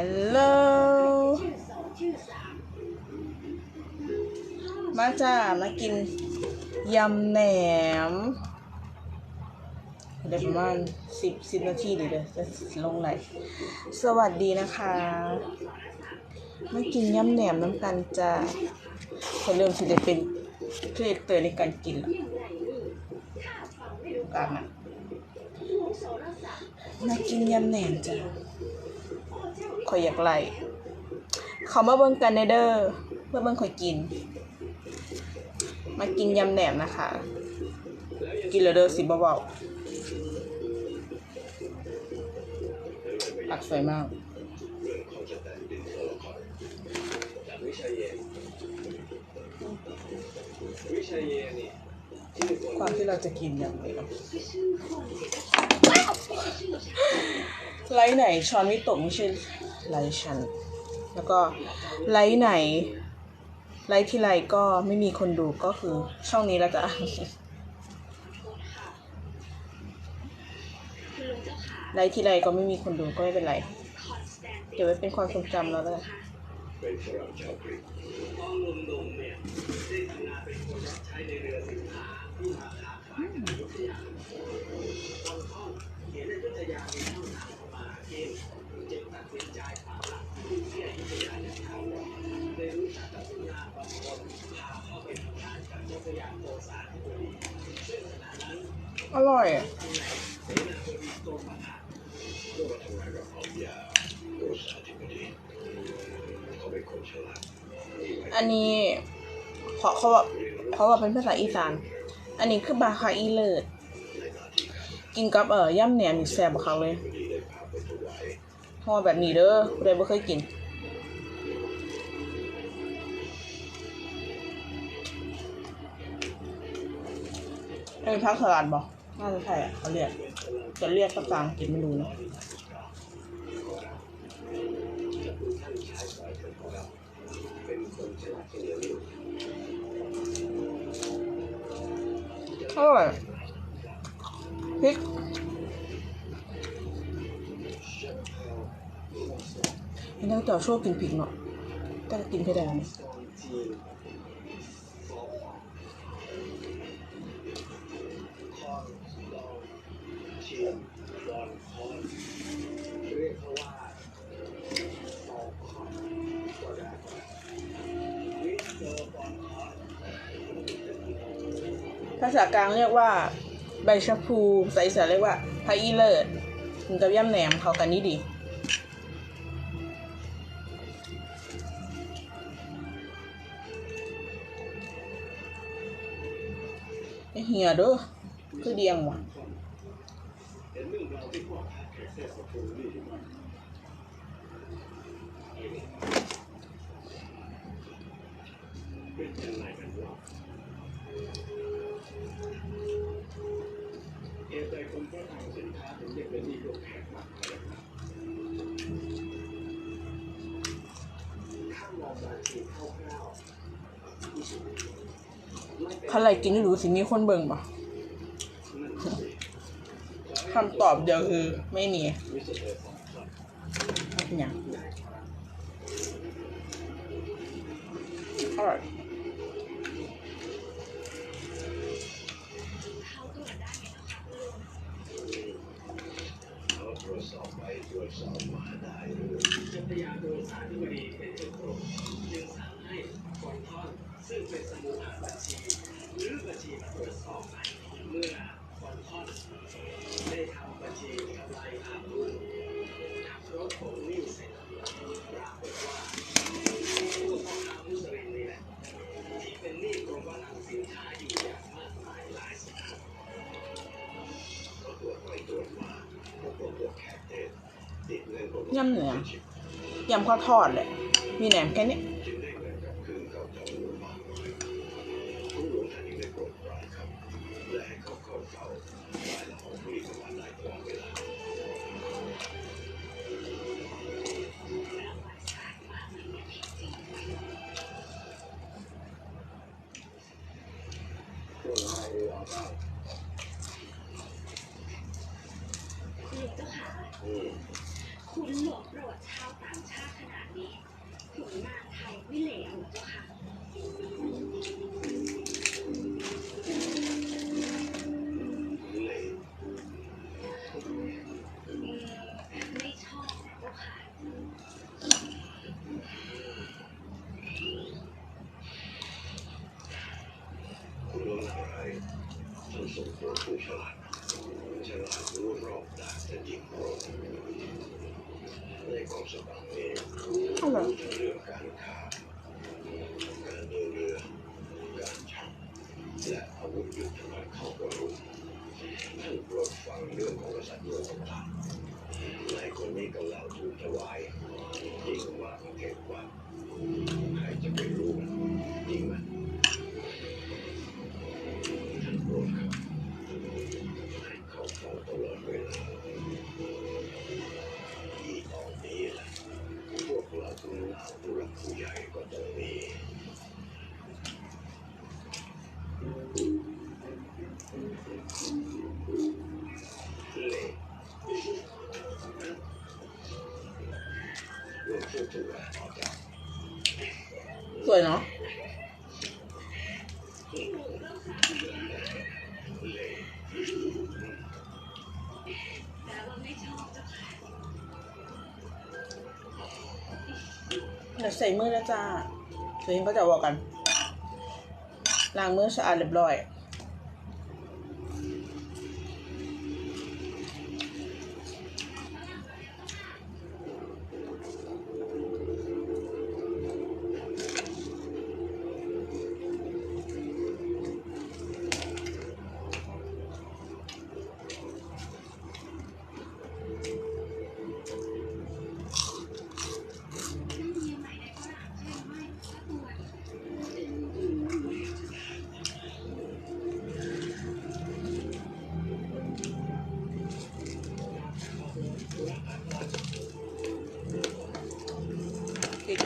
ฮัลโหล มาจ้า มากินยำแหนม เดี๋ยวประมาณสิบสิบนาทีเดี๋ยวจะลงไหลฟ์สวัสดีนะคะ มากินยำแหนมน้ำกันจ้าเขาเริ่มที่จะเป็นครีเอเตอร์ในการกินแล้วกลางอะมากินยำแหนมจ้า ข่อยอยากไล่เขามาเบิ่งกันในเด้อเพื่อเบิ่งข่อยกิน มากินยำแหนมนะคะ กินแล้วเด้อสิบ่เบาอักสวยมากวิชัยเยวิชัยเยนี่ความที่เราจะกินอย่างเดียวไลท์ไหนช้อนไม่ตกไม่ใช่ ไลท์ฉัน แล้วก็ไลท์ไหน ไลท์ที่ไรก็ไม่มีคนดูก็คือช่องนี้แล้วจ้ะไลท์ที่ไรก็ไม่มีคนดูก็ไม่เป็นไร เดี๋ยวไว้เป็นความทรงจำเราแล้วกันเป็นฝรั่งชาวกรีกตอนหนุ่มๆเนี่ยได้ทำงานเป็นคนรับใช้ในเรือสินค้าที่มา อยอันนี้เขาเขาแบบเขาแบบเป็นภาษาอีสาน อันนี้คือบาคาอีเลิศกินกับเอ่อย่ำแหนมอีแซ่บครั้งเลยห่อแบบนี้เด้อเลยไม่เคยกิน เอ้ยพักสลัดบอก น่าจะใช่อะเขาเรียกจะเรียกภาษาอังกฤษไม่รู้นะจะคุณท่านชายสายเถิดของเราเป็นคนฉลาดเฉลียวอยู่อยพริกมันต้องจ้าชอบกินพริกเนาะแต่ก็กินเผ็ดได้ไหมจีนฟ ภาษากลางเรียกว่า ใบชะพูภาษาอีสานเรียกว่าพะอีเลิศถึงกับย่ำแหนมเขากันนี่ดีเฮียเด้อคือเดียงว่ะ เห็นเรื่องราวที่พ่อค้าแขก เทศภูนี่ดีไหมเป็นยังไงกันวะเอใจคนก็ทำสินค้าถึงได้เป็นหนี้พวกแขกมากเลยครับถ้ามองบัญชีคร่าวๆผู้สูงอายุไม่เป็นคันไรกินไม่รู้สิมีคนเบิ่งปะ คำตอบเดียวคือไม่มีวิสเตอร์ของครับไม่เป็นหยัง ยำเหนือยำข้าวทอดเลยมีแหนมแค่นี้ คุณหลวงเจ้าค่ะอืมคุณหลงบอกประวัติชาวต่างชาติขนาดนี้ผลงานไทยไม่เหลวหรอกเจ้าค่ะ เลย อืมไม่ชอบนะเจ้าค่ะ คุณรู้อะไรฉันส่งตัวผู้ฉลาดฉลาดรู้รอบด้านแต่ยิงโปรในกองสำนักนี้ เอาเหรอ ทั้งเรื่องการค้าการเดินเรือ การชักและอาวุธยุทโธภัณฑ์เข้ากระรุท่านโปรดฟังเรื่องของกษัตริย์โลกต่างนายคนนี้กำลัง ถวายยิ่งกว่าประเทศกว่า เดี๋ยวใส่มือแล้วจ้าตัวเองก็จะบอกกันล้างมือสะอาดเรียบร้อย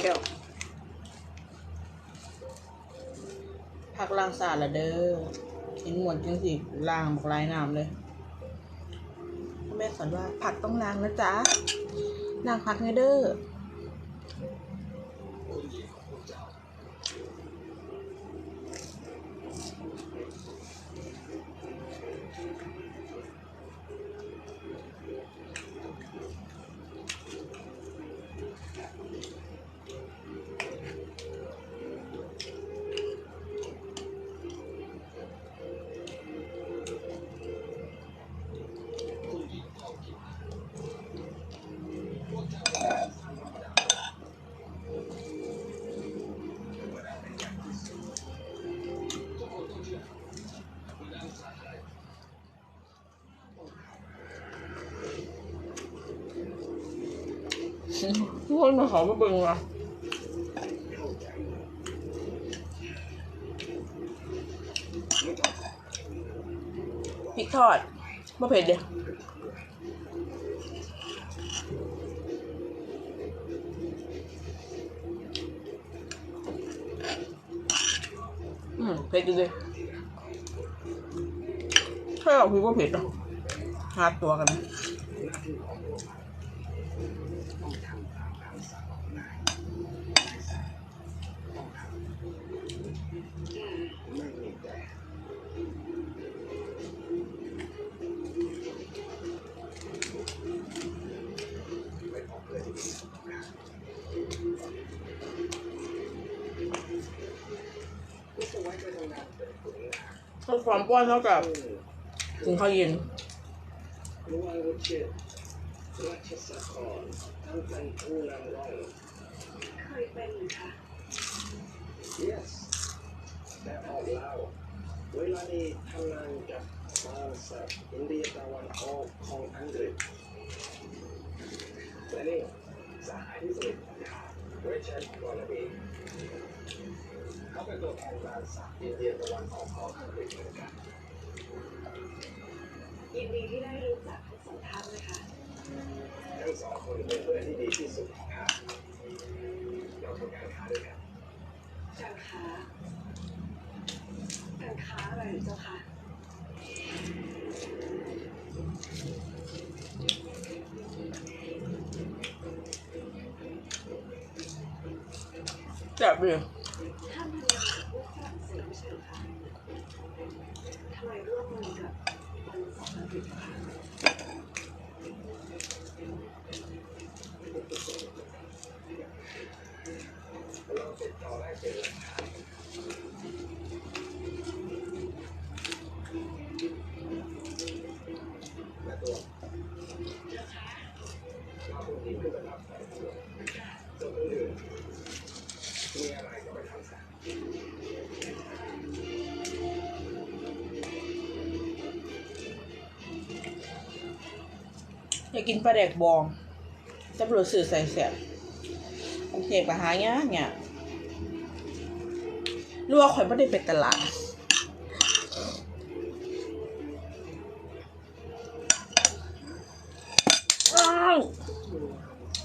แก้วพักล่างสาดละเด้อเห็นหมดจังสิล่างบอกลายน้ำเลย แม่สอนว่าผักต้องล้างนะจ๊ะล้างผักไงเด้อ คนมาขอมาเบิ่งว่ะพริกทอดมะเผ็ดเดียวอืมเผ็ดจริงถ้าเราคิดว่าเผ็ดเนาะหาตัวกันนะ ก็ควานเท่ากับซึ่งถึงข้าวเย็นรู้ว่าวุฒิราชสกรทั้งเป็นผู้นำร่องเคยเป็นเหรอคะ yes แต่ออกแล้วเวลานี้ทำงานกับบริษัทอินเดียตะวันออกของอังกฤษและนี่สาขาที่สุดเวชั ยินดีที่ได้รู้จักทั้งสองท่านนะคะทั้งสองคนเป็นเพื่อนที่ดีที่สุดครับเราทำการค้าด้วยกันการค้าการค้าอะไรเจ้าค่ะจับเลย ประเด็กบองตำรวจสื่อใส่เสียโอเคปะหาเงี้ยเงี้ยรั่วข่อยไม่ได้ไปตลาด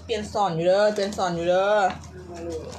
เปลี่ยนสอนอยู่เด้อเปลี่ยนสอนอยู่เด้อ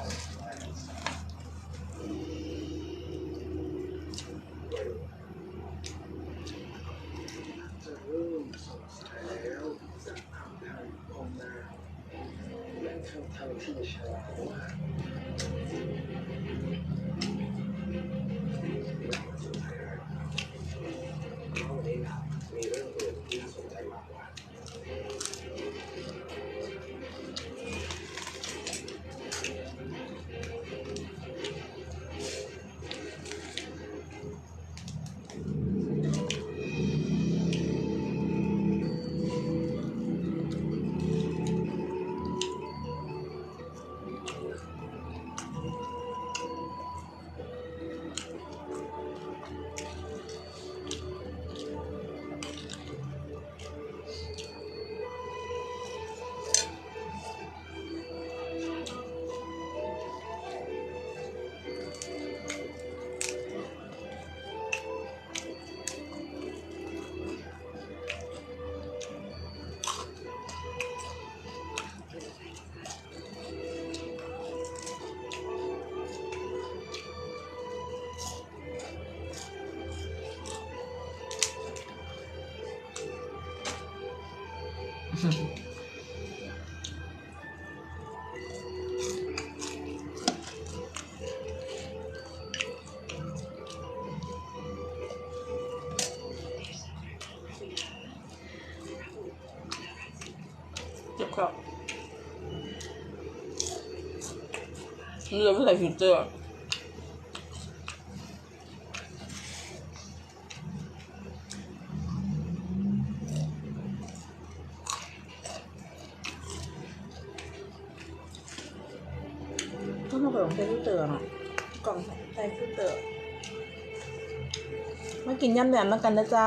Je ne veux! เป็นยเตี๋เนาะกล่องใส่ก๋วยเตี๋ยมากินยำแหนมแกันนะจ้า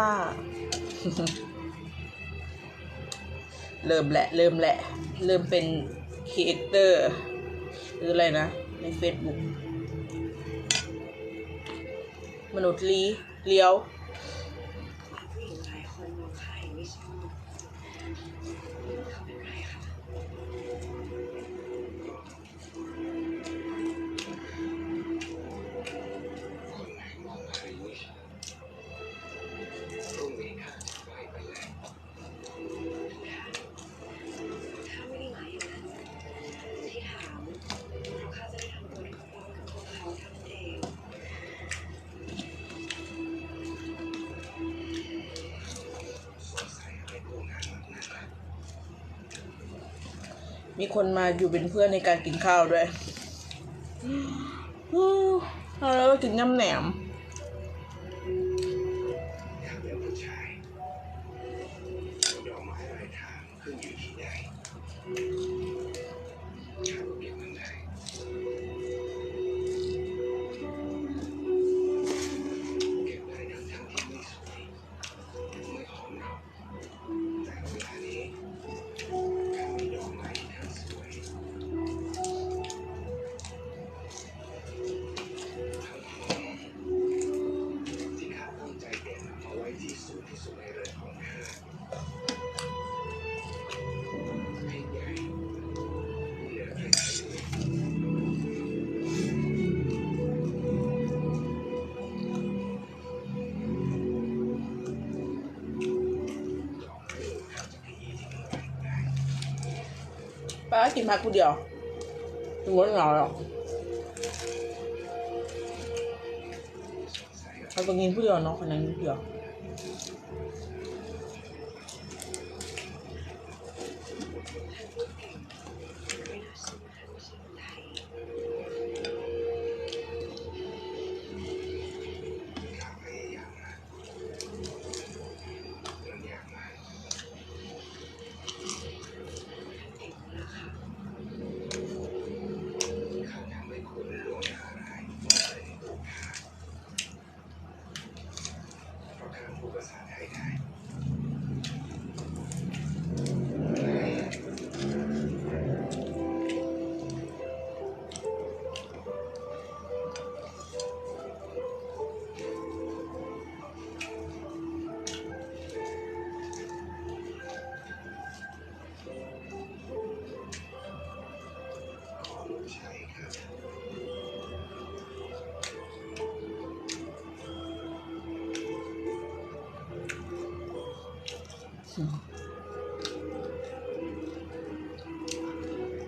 เริ่มแหละ เริ่มแหละ เริ่มเป็นครีเอเตอร์หรืออะไรนะ ในเฟซบุ๊กมนุษย์ลีเลี้ยว มีคนมาอยู่เป็นเพื่อนในการกินข้าวด้วยเรากิน้ำแหนม กินมาคนเดียวถึงวันหนาหรอกเอาไปกินผู้เดียวเนาะคนนั้นเดียว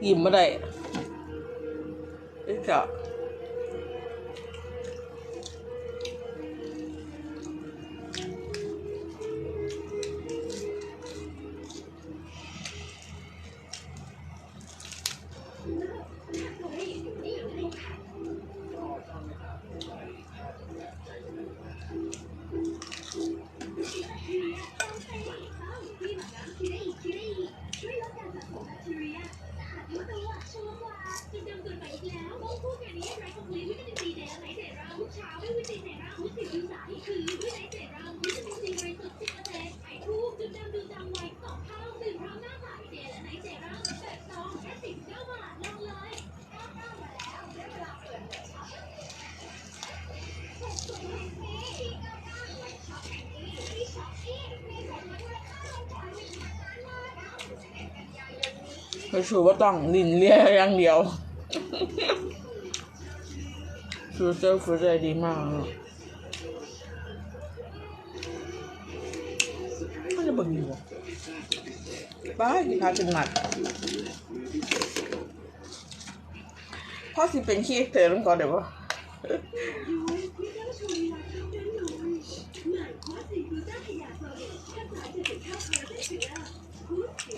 ยิ้มม่ได้เอ๊ะ ก็คือว่าต้องดินเลี่ยอย่างเดียวคือเซลฟูใจดีมากก็จะบ่นอยู่ไปดีพาจึงหมัดพ่อสิเป็นขี้เตอร์ลก่อนเดี๋ยวว่า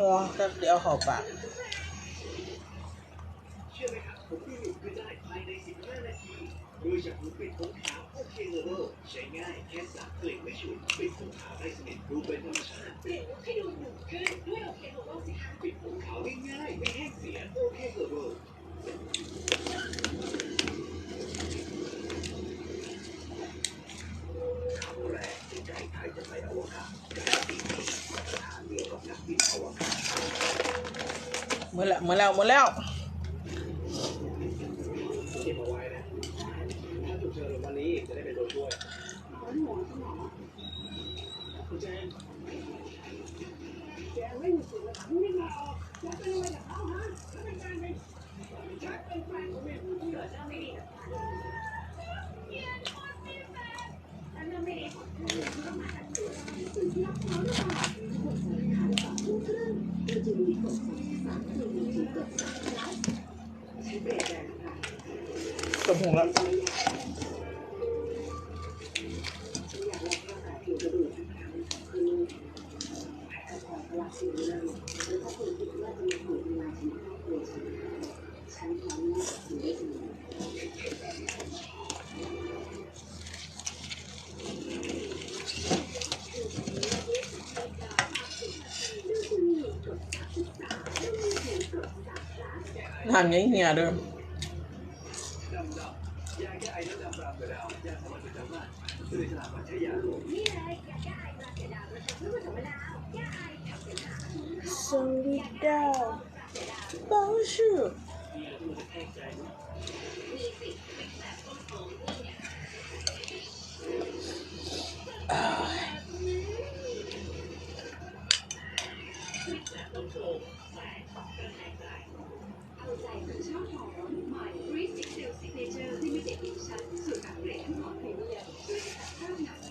哇太屌好吧 หมดแล้วเมดแล้วหมดแล้ว ตำหงละทำเงี้ยเงี้ยด้วยื่อ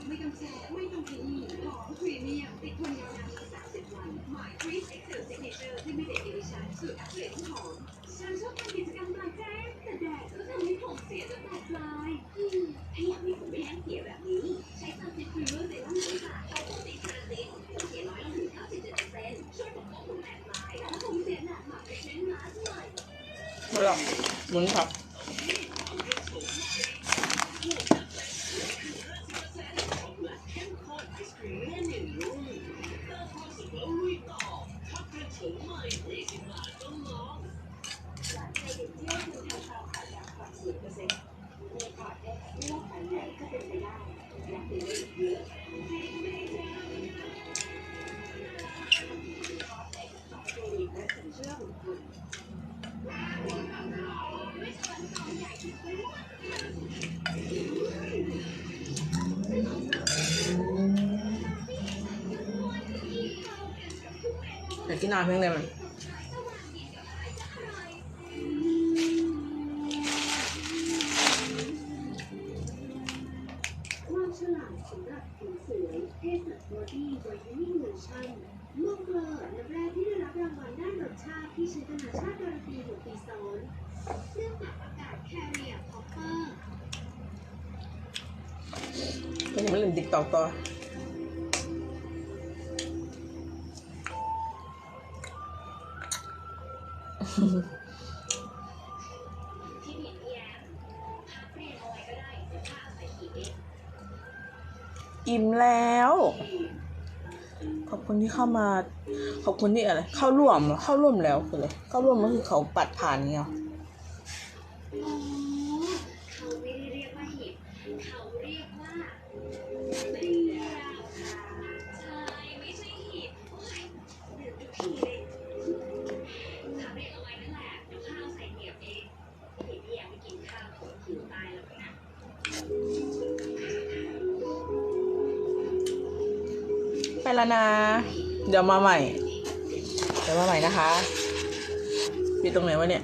ไม่ต้องแชร์ไม่ต้องพีหอมพรีเมียมติดทนยาวนาน ใหม่ฟรีซิกเซลซิกเนเจอร์ที่ไม่เด็ดดิฉันสูตรอัปเกรดหอมฉันชอบทำกิจกรรมกลางแจ้งแต่แดดก็ทำให้ผมเสียจนแตกลายอืมถ้าอยากมีผมไม่แห้งเสียแบบนี้ ใช้ซันซิสฟิวเวอร์เซรั่มสีฟ้าเอาปกติคาราตินเสียน้อยลงถึง97%ช่วยปกป้องผมแตกลายและผมเสียหนักหมักเป็นเน้นมาสใหม่ ไม่หรอกหมุนครับ อยากกินน้ำเพียงใดมันความฉลาดสำหรับผิวสวยเทสัตบอดี้ไวท์เทนนิ่งโลชั่นม่วงเกลือน้ำแร่ที่ได้รับรางวัลด้านรสชาติที่ใช้นานาชาติการันตีหกปีซ้อนเครื่องปรับอากาศแคเรียคอปเปอร์ก็ยังไม่ลืมติ๊กตอกต่อ อิ่มแล้ว ขอบคุณที่เข้ามา ขอบคุณที่อะไร เข้าร่วม เข้าร่วมแล้วคืออะไรเข้าร่วมก็คือเขาปัดผ่านเงี้ย นะ เดี๋ยวมาใหม่ เดี๋ยวมาใหม่นะคะปิดตรงไหนวะเนี่ย